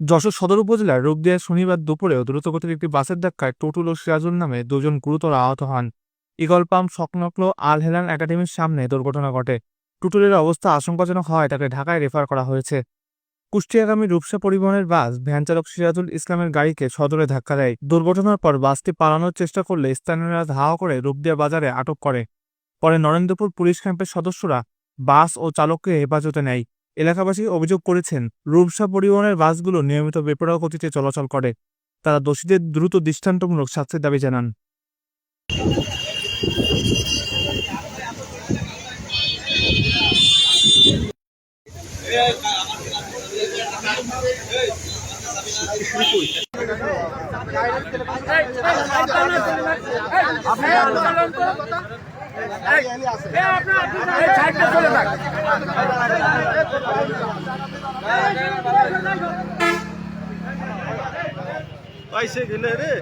যশোর সদর উপজেলার রূপদিয়ায় শনিবার দুপুরে দ্রুতগতির একটি বাসের ধাক্কায় টুটুল ও সিরাজুল নামে দুজন গুরুতর আহত হন। ইগল পাম্প আল হেলান একাডেমির সামনে দুর্ঘটনা ঘটে। টুটুলের অবস্থা আশঙ্কাজনক হওয়ায় তাকে ঢাকায় রেফার করা হয়েছে। কুষ্টিয়াগামী রূপসা পরিবহনের বাস ভ্যান চালক সিরাজুল ইসলামের গাড়িকে সদরে ধাক্কা দেয়। দুর্ঘটনার পর বাসটি পালানোর চেষ্টা করলে স্থানীয়রা ধাওয়া করে রূপদিয়া বাজারে আটক করে। পরে নরেন্দ্রপুর পুলিশ ক্যাম্পের সদস্যরা বাস ও চালককে হেফাজতে নেয়। এলাকাবাসী অভিযোগ করেছেন, রূপসা পরিবহনের বাসগুলো নিয়মিত বেপরোয়া গতিতে চলাচল করে। তারা দোষীদের দ্রুত দৃষ্টান্তমূলক শাস্তির দাবি জানান। পাইছে গেলে রে?